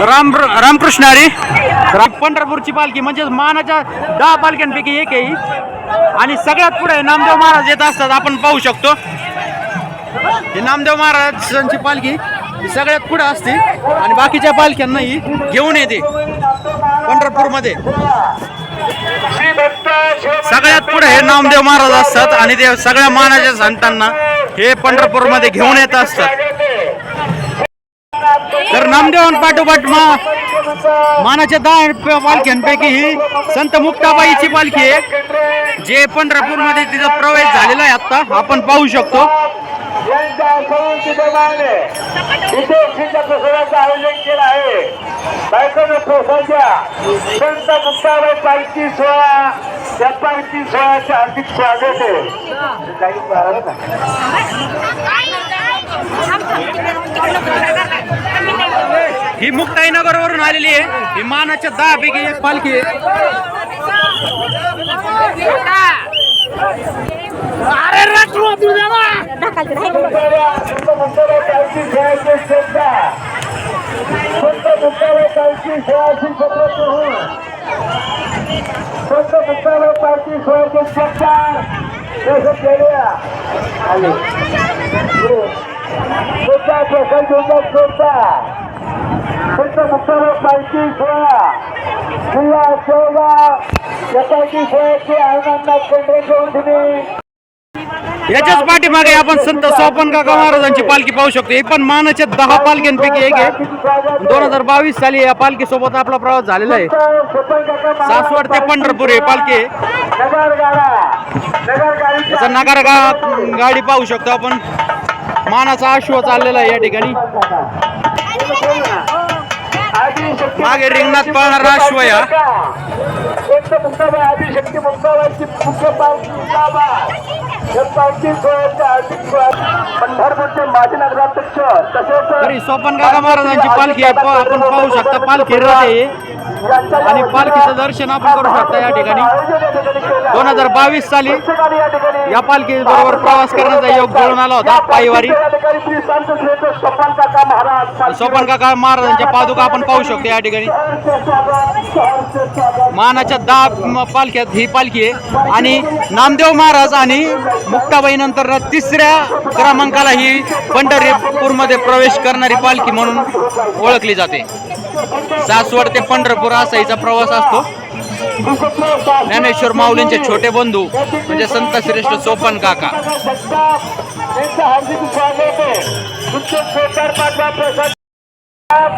राम रामकृष्ण हरी. रा- पंढरपूरची पालखी म्हणजेच मानाच्या दहा पालख्यांपैकी एक आहे. आणि सगळ्यात पुढे नामदेव महाराज येत असतात आपण पाहू शकतो. ही नामदेव महाराजांची पालखी ही सगळ्यात पुढे असते आणि बाकीच्या पालख्यांना ही घेऊन येते पंढरपूरमध्ये. सगळ्यात पुढे हे नामदेव महाराज असतात आणि ते सगळ्या मानाच्या संतांना हे पंढरपूरमध्ये घेऊन येत असतात. तर नामदेवान पाठोपाठ मा मानाच्या दहा पालख्यांपैकी ही संत मुक्ताबाईची पालखी आहे जे पंढरपूरमध्ये तिचा प्रवेश झालेला आहे आता आपण पाहू शकतो आयोजन केलं आहे बायकोनं पोसायच्या संत मुक्ताबाई पालखी सोहळा त्या पालखी सोहळ्याचे हार्दिक स्वागत आहे काही बाळाला ना. ही मुक्ताईनगर वरून आलेली आहे. ही मानाच्या दहा पैकी एक पालखी आहे. संत आनंदात केंद्र घेऊन तुम्ही याच्याच पाठीमागे आपण संत सोपन काका महाराजांची पालखी पाहू शकतो. ही पण मानाच्या दहा पालख्यांपैकी एक आहे. दोन हजार बावीस साली या पालखी सोबत आपला प्रवास झालेला आहे. सासवड ते पंढरपूर हे पालखी याचा नगार गाडी पाहू शकतो आपण. मानाचा अश्व चाललेला आहे या ठिकाणी. मागे रिंगणात पळणारा अश्व या मुक्ताबाई आदिशक्ती मुक्ताबाईची मुख्य पालखी मुक्ताबाई पंढरपूरचे माजी नगराध्यक्ष तसेच सोपन काका महाराजांची पालखी आपण पाहू शकता पालखी आहे. आणि पालखीचं दर्शन आपण करू शकता या ठिकाणी. दोन हजार बावीस साली या पालखी बरोबर प्रवास करण्याचा योग जुळून आला होता पायवारी. सोपन काका महाराजांच्या पादुका आपण पाहू शकतो या ठिकाणी. मानाच्या दहा पालख्यात ही पालखी आहे. आणि नामदेव महाराज आणि मुक्ताबाई नंतर तिसऱ्या क्रमांकाला ही पंढरपूरमध्ये प्रवेश करणारी पालखी म्हणून ओळखली जाते. सासवड ते पंढरपूर असा हिचा प्रवास असतो. ज्ञानेश्वर माऊलींचे छोटे बंधू म्हणजे संत श्रेष्ठ सोपन काका.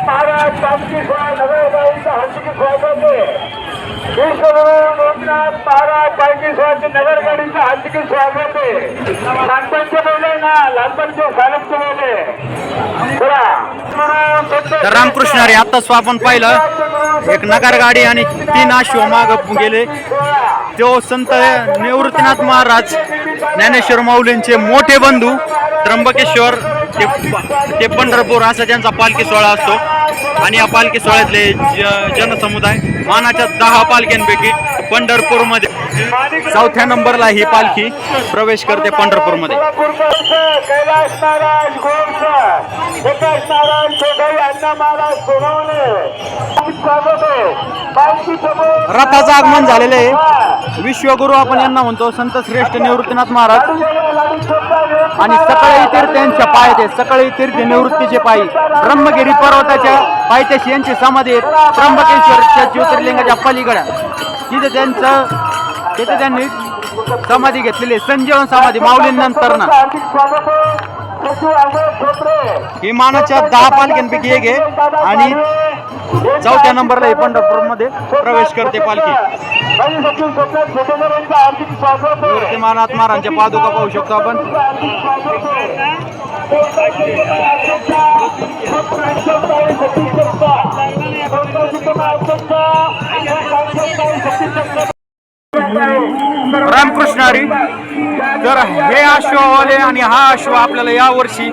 महाराज पालखी सोहळ्याचे स्वागत आहे. लहानपणचे बोलले ना लहानपणचे सालपचे बोलले तर रामकृष्ण अरे आत्ताच आपण पाहिलं. एक नगर गाडी आणि तीन आशिव माग गेले. तो संत निवृत्तीनाथ महाराज ज्ञानेश्वर माऊलींचे मोठे बंधू त्र्यंबकेश्वर ते ते पंढरपूर असा त्यांचा पालखी सोहळा असतो. आणि या पालखी सोहळ्यातले ज- जनसमुदाय मानाच्या दहा पालख्यांपैकी पंढरपूरमध्ये चौथ्या नंबरला ही पालखी प्रवेश करते पंढरपूरमध्ये. कैलास समोर रथाचं आगमन झालेलं आहे. विश्वगुरु आपण यांना म्हणतो संत श्रेष्ठ निवृत्तीनाथ महाराज. आणि सकळी तीर्थ यांच्या पाय ते सकळी तीर्थ निवृत्तीचे पायी ब्रह्मगिरी पर्वताच्या पायथ्याशी यांची समाधी त्र्यंबकेश्वरच्या ज्योतिर्लिंगाच्या पलीकडे. तिथे त्यांचं तिथे त्यांनी समाधी घेतलेली संजीवन समाधी माऊलींनंतर ना विमानाच्या ही मानाच्या दहा पालख्यांपैकी एक आहे. आणि चौथ्या नंबरला ही पंढरपूरमध्ये प्रवेश करते पालखी. मानात महाराजांच्या पादुका पाहू शकतो आपण. रामकृष्ण हरी. तर हे अश्ववाले आणि हा अश्व आपल्याला या वर्षी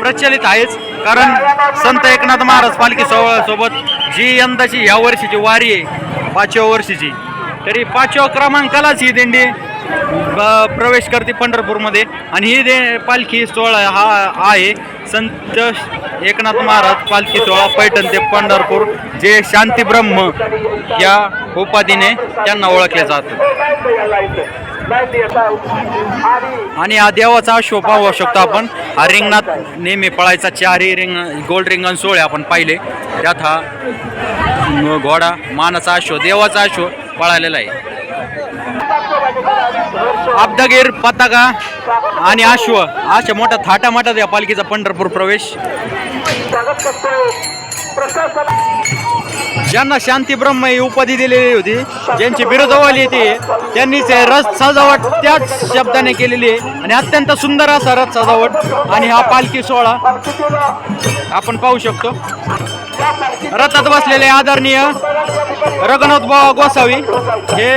प्रचलित आहेच. कारण संत एकनाथ महाराज पालखी सोहळा सोबत जी यंदाची ह्या वर्षीची वारी आहे पाचव्या वर्षीची तरी पाचव्या क्रमांकालाच ही दिंडी प्रवेश करते पंढरपूरमध्ये. आणि ही दे पालखी सोहळा हा आहे संत एकनाथ महाराज पालखी सोहळा पैठण ते पंढरपूर जे शांती ब्रह्म या उपाधीने त्यांना ओळखले जातं. आणि हा देवाचा शोभा पाहू शकतो आपण. हा रिंगणात नेहमी पळायचा चारही रिंग गोल्ड रिंगण सोहळे आपण पाहिले. त्यात हा घोडा मानाचा अश्व देवाचा अश्व पळालेला आहे. अब्दागीर पताका आणि अश्व. अशा मोठ्या थाटा माटात या पालखीचा पंढरपूर प्रवेश. ज्यांना शांती ब्रह्म ही उपाधी दिलेली होती ज्यांची बिरुदवाली ती त्यांनीच रथ सजावट त्याच शब्दाने केलेली आहे. आणि अत्यंत सुंदर असा रथ सजावट. आणि हा पालखी सोहळा आपण पाहू शकतो. रथात बसलेले आदरणीय रघुनाथ बाबा गोसावी हे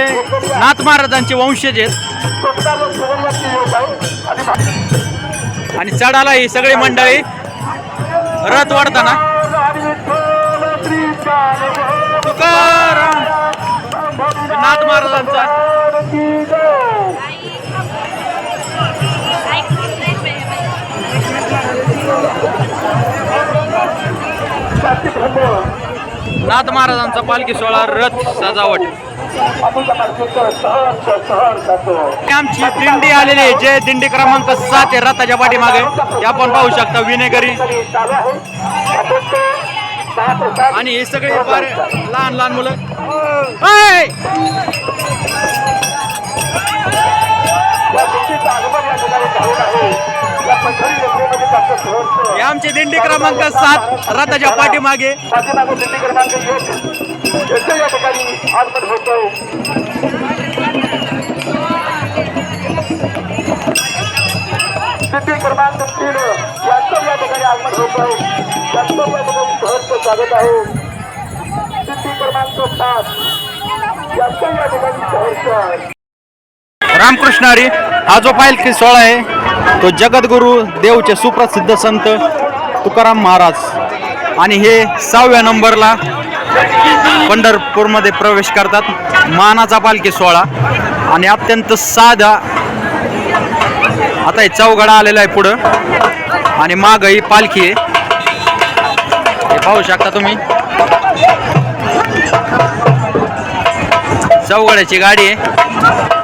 नाथ महाराजांचे वंशज आहेत. आणि चढाला ही सगळी मंडळी रथ वाढताना. नाथ महाराजांचा नाथ महाराजांचा पालखी सोहळा रथ सजावट. आमची दिंडी आलेली आहे. जे दिंडी क्रमांक सात आहे रथाच्या पाठीमागे. हे आपण पाहू शकता विनेगरी. आणि हे सगळे फार लहान लहान मुलं. ऐ! हे आमचे दिंडी क्रमांक सात रथाच्या पाठीमागे. पाठीमागे दिंडी क्रमांक एक. याच्या या ठिकाणी आगमन होतं दिंडी क्रमांक तीन. यांचं या ठिकाणी आगमन होतं त्यांचं या ठिकाणी सहर्ष स्वागत आहे. दिंडी क्रमांक सात. यांचं या ठिकाणी सहर्ष रामकृष्ण हरी हा जो पालखी सोहळा आहे तो जगद्गुरु देवचे सुप्रसिद्ध संत तुकाराम महाराज. आणि हे सहाव्या नंबरला पंढरपूरमध्ये प्रवेश करतात. मानाचा पालखी सोहळा. आणि अत्यंत साधा आता हे चौघडा आलेला आहे पुढं. आणि माग ही पालखी आहे. हे पाहू शकता तुम्ही. चौघड्याची गाडी आहे.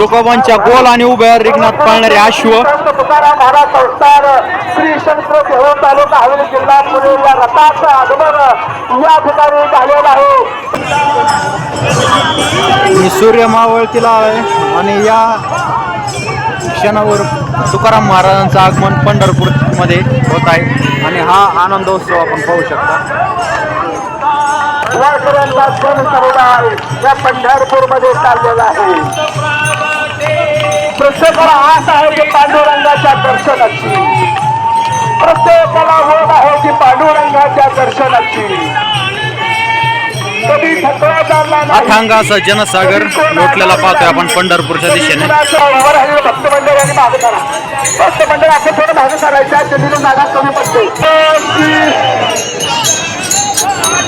तुकोबांच्या गोल आणि उभ्या रिंगणात पाळणारे अश्व. संत तुकाराम महाराज संस्थान श्री शंकर देहू तालुका हवेली जिल्हा पुणे या रथाचं आगमन या ठिकाणी झालेलं आहे. सूर्य मावळतीला आहे. आणि या क्षणावर तुकाराम महाराजांचं आगमन पंढरपूरमध्ये होत आहे. आणि हा आनंदोत्सव आपण पाहू शकता. पंढरपूरमध्ये चाललेला आहे. प्रत्येकाला आस आहे की पांडुरंगाच्या दर्शनाची. प्रत्येकाला ओढ आहे की पांडुरंगाच्या दर्शनाची. अथांग जनसागर लोटलेला पाहतोय आपण पंढरपूरच्या दिशेने. उभं राहिलेलं भक्त मंडळाने मागे करा भक्त मंडळ असं थोडं मागे करायचं दिल्लीला जागा कमी पडते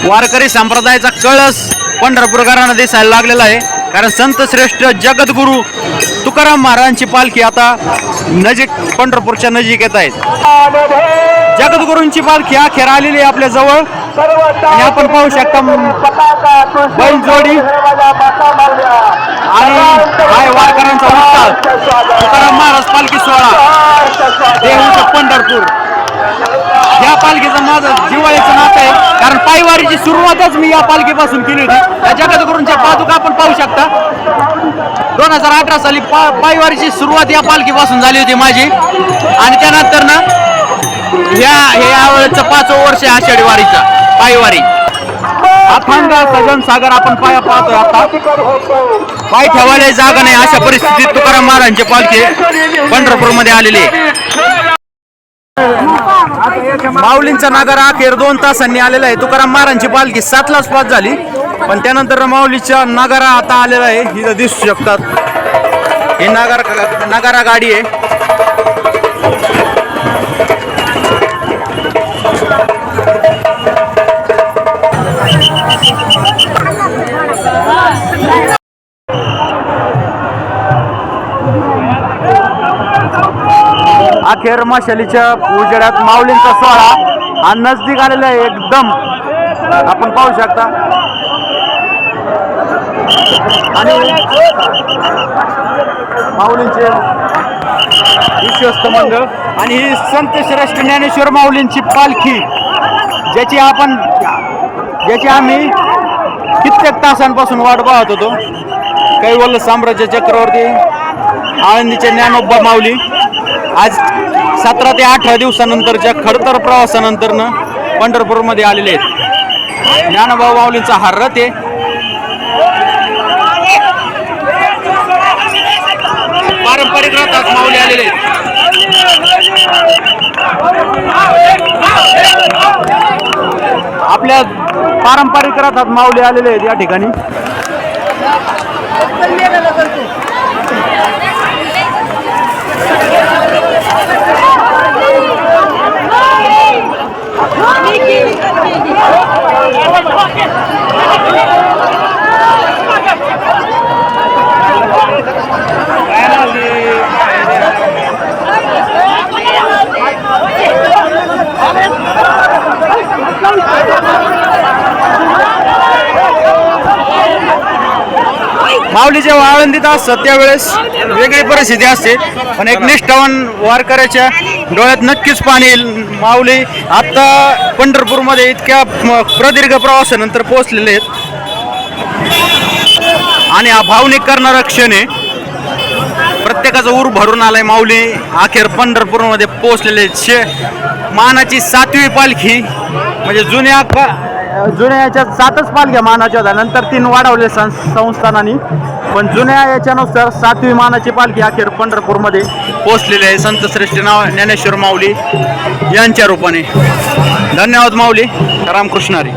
वारकरी संप्रदायाचा कळस पंढरपूरकरांना दिसायला लागलेला आहे कारण संत श्रेष्ठ जगद्गुरु तुकाराम महाराजांची पालखी आता नजीक पंढरपूरच्या नजीक येत आहेत. जगद्गुरूंची पालखी अखेर आलेली आहे आपल्या जवळ. आणि आपण पाहू शकता बैलजोडी आणि हाय वारकऱ्यांचा उत्साह. तुकाराम महाराज पालखी सोहळा. देहूचं पंढरपूर. या पालखीचं माझं जिव्हाळ्याचं नातं आहे. कारण पायवारीची सुरुवातच मी या पालखीपासून केली होती. या जगद्गुरूंच्या पादुका आपण पाहू शकता. दोन हजार अठरा साली पा पायवारीची सुरुवात या पालखीपासून झाली होती माझी. आणि त्यानंतर ना ह्या हे यावेळेचं पाचवं वर्ष आहे आषाढी वारीचा पायवारी. अथांग सजन सागर आपण पाया पाहतोय आता. पाय ठेवायला जागा नाही अशा परिस्थितीत तुकाराम महाराजांची पालखी पंढरपूरमध्ये आलेली आहे. माऊलींचा नागर अखेर दोन तासांनी आलेला आहे. तुकाराम महाराजांची पालखी सातलाच पाच झाली. पण त्यानंतर माऊलीचा नगारा आता आलेला आहे. हिला दिसू शकतात. ही नगारा नगारा गाडी आहे. अखेर माशालीच्या उजेडात माऊलींचा सोहळा हा नजदीक आलेला आहे एकदम. आपण पाहू शकता. आणि माऊलींचे विश्वस्त मंडळ. आणि ही संत श्रेष्ठ ज्ञानेश्वर माऊलींची पालखी ज्याची आपण ज्याची आम्ही कित्येक तासांपासून वाट पाहत होतो. कैवल्य साम्राज्य चक्रवर्ती आळंदीचे ज्ञानोबा माऊली. आज सतरा ते अठरा दिवसानंतरच्या खडतर प्रवासानंतरनं पंढरपूरमध्ये आलेले आहेत. ज्ञानोबा माऊलींचा हा रथ आहे. पारंपरिक रथात माऊली आलेले आहेत. आपल्या पारंपरिक रथात माऊली आलेले आहेत या ठिकाणी. माऊली जेव्हा आळंदीत असतात त्यावेळेस वेगळी परिस्थिती असते. पण एक निष्ठावान वारकऱ्याच्या डोळ्यात नक्कीच पाणी येईल. माऊली आत्ता पंढरपूरमध्ये इतक्या प्रदीर्घ प्रवासानंतर पोहोचलेले आहेत. आणि हा भावनिक करणारा क्षण आहे. प्रत्येकाचा ऊर भरून आलाय. माऊली अखेर पंढरपूरमध्ये पोहोचलेले शे मानाची सातवी पालखी म्हणजे जुन्या जुन्या याच्यात सातच पालख्या मानाच्या होत्या. नंतर तीन वाढवले सं संस्थानांनी. पण जुन्या याच्यानुसार सातवी मानाची पालखी अखेर पंढरपूरमध्ये. पोहोचलेली आहे. संत श्रेष्ठ नाव ज्ञानेश्वर माऊली यांच्या रूपाने. धन्यवाद माऊली. रामकृष्णारी